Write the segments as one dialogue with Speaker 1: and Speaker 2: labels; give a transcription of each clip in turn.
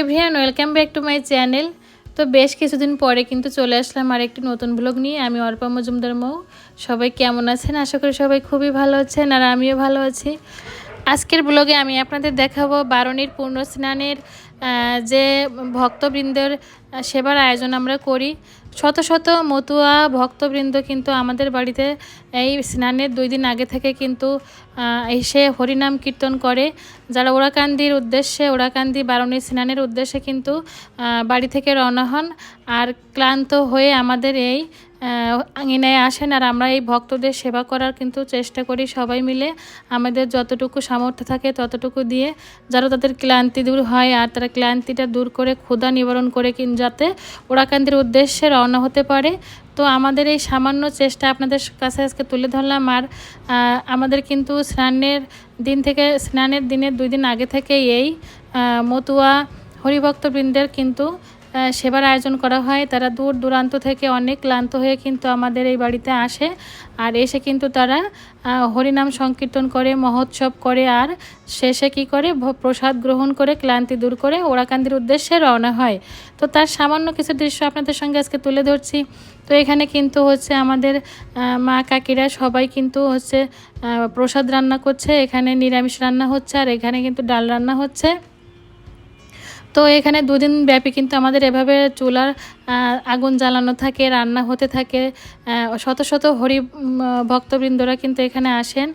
Speaker 1: Everyone welcome back to my channel. তো বেশ কিছুদিন পরে কিন্তু চলে আসলাম আর একটি নতুন ব্লগ নিয়ে। আমি অর্পা মজুমদার মৌ। সবাই কেমন আছেন? আশা করি সবাই খুবই ভালো আছেন আর আমিও ভালো আছি। আজকের ব্লগে আমি আপনাদের দেখাবো বারণীর পূর্ণ স্নানের যে ভক্তবৃন্দের সেবার আয়োজন আমরা করি। শত শত মতুয়া ভক্তবৃন্দ কিন্তু আমাদের বাড়িতে এই স্নানের দুই দিন আগে থেকে কিন্তু এসে হরিনাম কীর্তন করে। যারা ওরাকান্দির উদ্দেশ্যে, ওরাকান্দি বারণী স্নানের উদ্দেশ্যে কিন্তু বাড়ি থেকে রওনা হন। আর ক্লান্ত হয়ে আমাদের এই আঙিনায় আসেন আর আমরা এই ভক্তদের সেবা করার কিন্তু চেষ্টা করি সবাই মিলে। আমাদের যতটুকু সামর্থ্য থাকে ততটুকু দিয়ে যারা তাদের ক্লান্তি দূর হয় আর তারা ক্লান্তিটা দূর করে ক্ষুধা নিবারণ করে কিন যাতে ওরাকান্দির উদ্দেশ্যে রওনা হতে পারে। তো আমাদের এই সামান্য চেষ্টা আপনাদের কাছে আজকে তুলে ধরলাম আর আমাদের কিন্তু স্নানের দিন থেকে, স্নানের দিনের দুই দিন আগে থেকেই এই মতুয়া হরিভক্তবৃন্দের কিন্তু সেবার আয়োজন করা হয়। তারা দূর দূরান্ত থেকে অনেক ক্লান্ত হয়ে কিন্তু আমাদের এই বাড়িতে আসে। আর এসে কিন্তু তারা হরিনাম সংকীর্তন করে, মহোৎসব করে আর শেষে কি করে? প্রসাদ গ্রহণ করে, ক্লান্তি দূর করে ওরাকান্দির উদ্দেশ্যে রওনা হয়। তো তার সামান্য কিছু দৃশ্য আপনাদের সঙ্গে আজকে তুলে ধরছি। তো এখানে কিন্তু হচ্ছে আমাদের মা কাকিরা সবাই কিন্তু হচ্ছে প্রসাদ রান্না করছে। এখানে নিরামিষ রান্না হচ্ছে আর এখানে কিন্তু ডাল রান্না হচ্ছে। তো এখানে দুদিন ব্যাপী কিন্তু আমাদের এভাবে চুলার আগুন জ্বালানো থাকে, রান্না হতে থাকে। শত শত হরি ভক্তবৃন্দরা কিন্তু এখানে আসেন।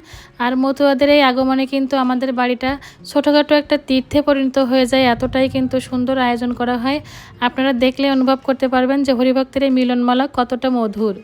Speaker 1: আর মতুয়াদের এই আগমনে কিন্তু আমাদের বাড়িটা ছোটোখাটো একটা তীর্থে পরিণত হয়ে যায়। এতটাই কিন্তু সুন্দর আয়োজন করা হয়। আপনারা দেখলে অনুভব করতে পারবেন যে হরিভক্তের এই মিলনমালা কতটা মধুর।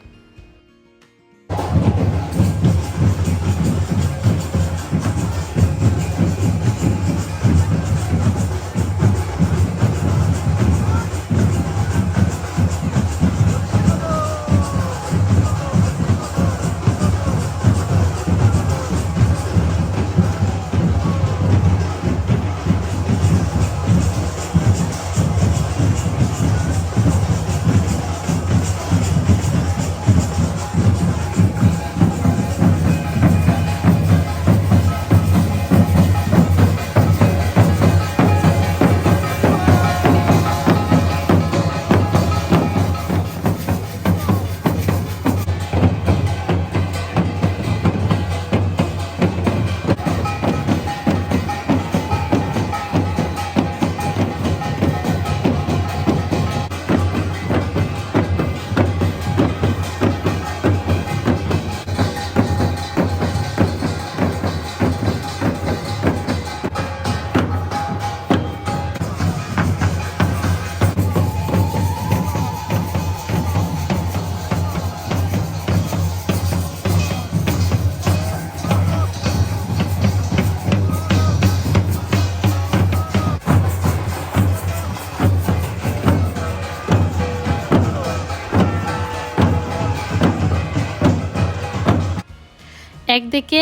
Speaker 1: একদিকে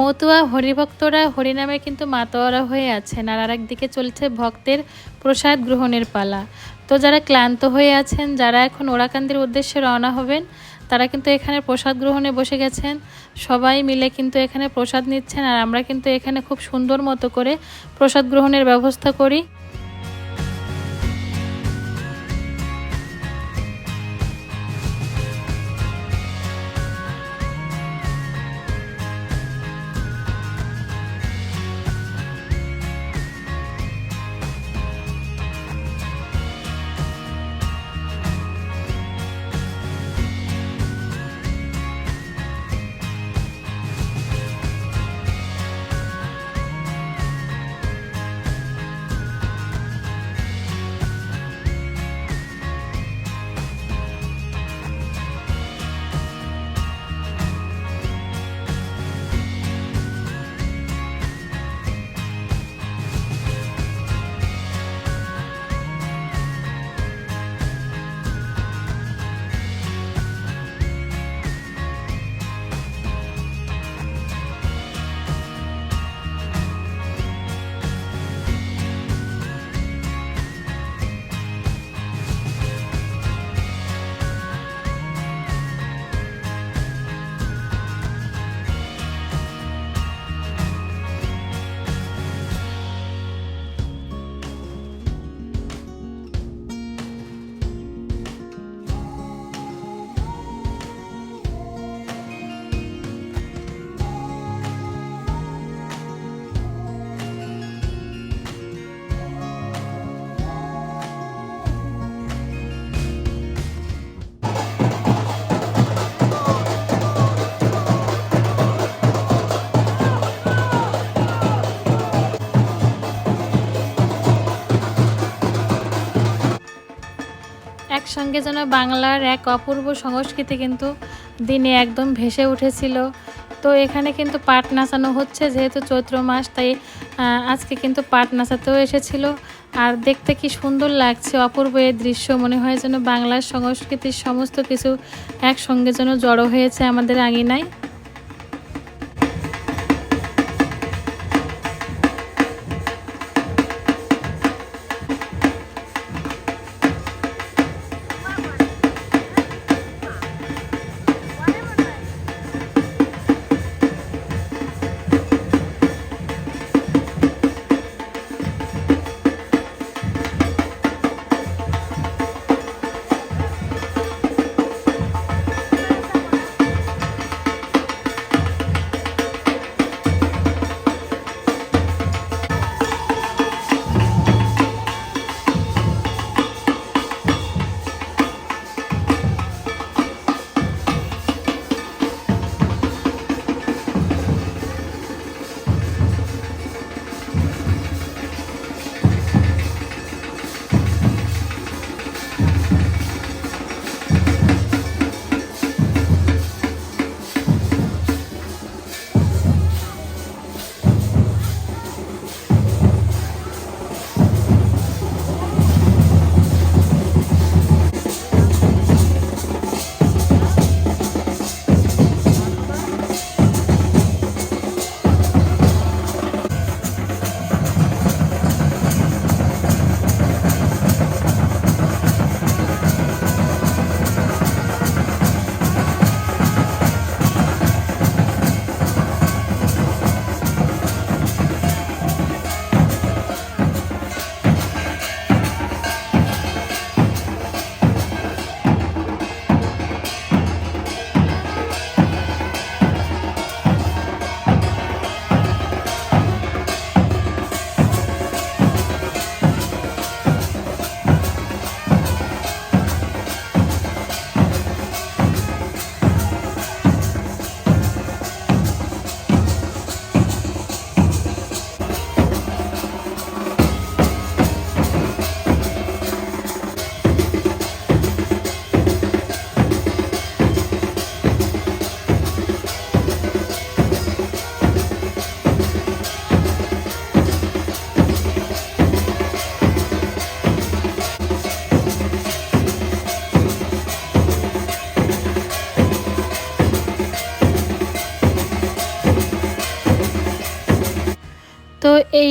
Speaker 1: মতুয়া হরিভক্তরা হরিনামে কিন্তু মাতোয়ারা হয়ে আছেন আর আরেকদিকে চলছে ভক্তের প্রসাদ গ্রহণের পালা। তো যারা ক্লান্ত হয়ে আছেন, যারা এখন ওরাকান্দির উদ্দেশ্যে রওনা হবেন, তারা কিন্তু এখানে প্রসাদ গ্রহণে বসে গেছেন। সবাই মিলে কিন্তু এখানে প্রসাদ নিচ্ছেন আর আমরা কিন্তু এখানে খুব সুন্দর মতো করে প্রসাদ গ্রহণের ব্যবস্থা করি। একসঙ্গে যেন বাংলার এক অপূর্ব সংস্কৃতি কিন্তু দিনে একদম ভেসে উঠেছিল। তো এখানে কিন্তু পাট নাচানো হচ্ছে, যেহেতু চৈত্র মাস, তাই আজকে কিন্তু পাট নাচাতেও এসেছিল। আর দেখতে কি সুন্দর লাগছে, অপূর্ব এই দৃশ্য। মনে হয় যেন বাংলার সংস্কৃতির সমস্ত কিছু একসঙ্গে যেন জড়ো হয়েছে আমাদের আঙিনায়।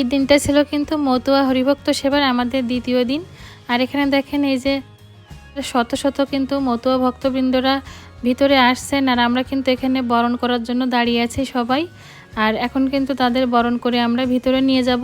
Speaker 1: এই দিনটা ছিল কিন্তু মতুয়া হরিভক্ত সেবার আমাদের দ্বিতীয় দিন। আর এখানে দেখেন এই যে শত শত কিন্তু মতুয়া ভক্তবৃন্দরা ভিতরে আসছেন আর আমরা কিন্তু এখানে বরণ করার জন্য দাঁড়িয়ে আছি সবাই। আর এখন কিন্তু তাদের বরণ করে আমরা ভিতরে নিয়ে যাব।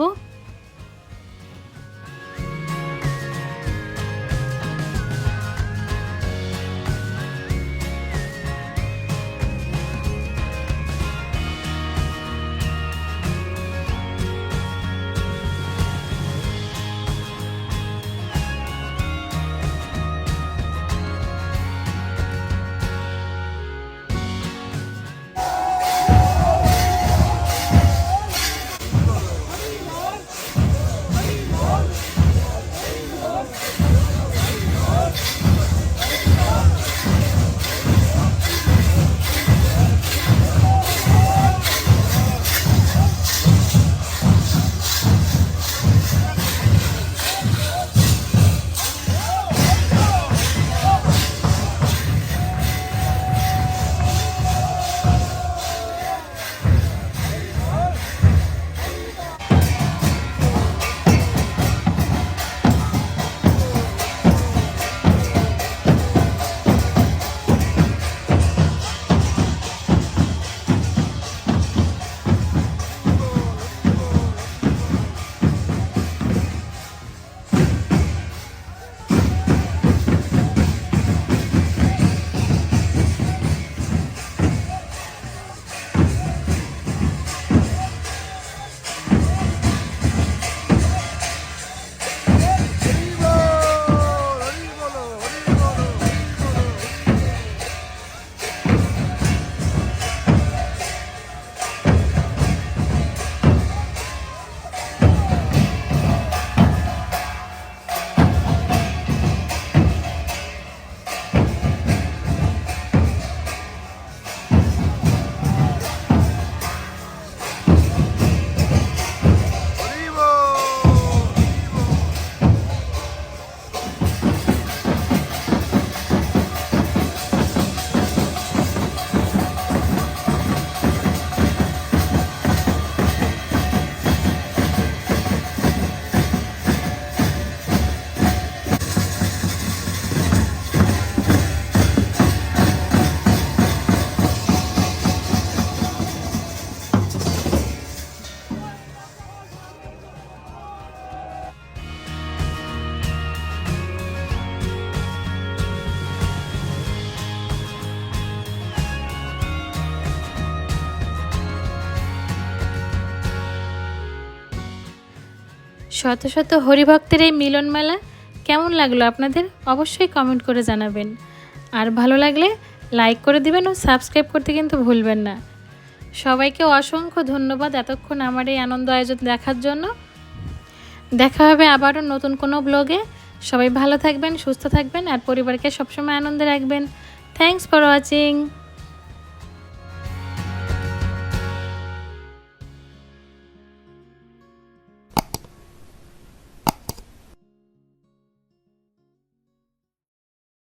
Speaker 1: শত শত হরিভক্তের এই মিলন মেলা কেমন লাগল আপনাদের? অবশ্যই কমেন্ট করে জানাবেন। আর ভালো লাগলে লাইক করে দিবেন ও সাবস্ক্রাইব করতে কিন্তু ভুলবেন না। সবাইকে অসংখ্য ধন্যবাদ এতক্ষণ আমার এই আনন্দ আয়োজন দেখার জন্য। দেখা হবে আবারও নতুন কোনো ব্লগে সবাই ভালো থাকবেন, সুস্থ থাকবেন, আর পরিবারকে সবসময় আনন্দে রাখবেন। Thanks for watching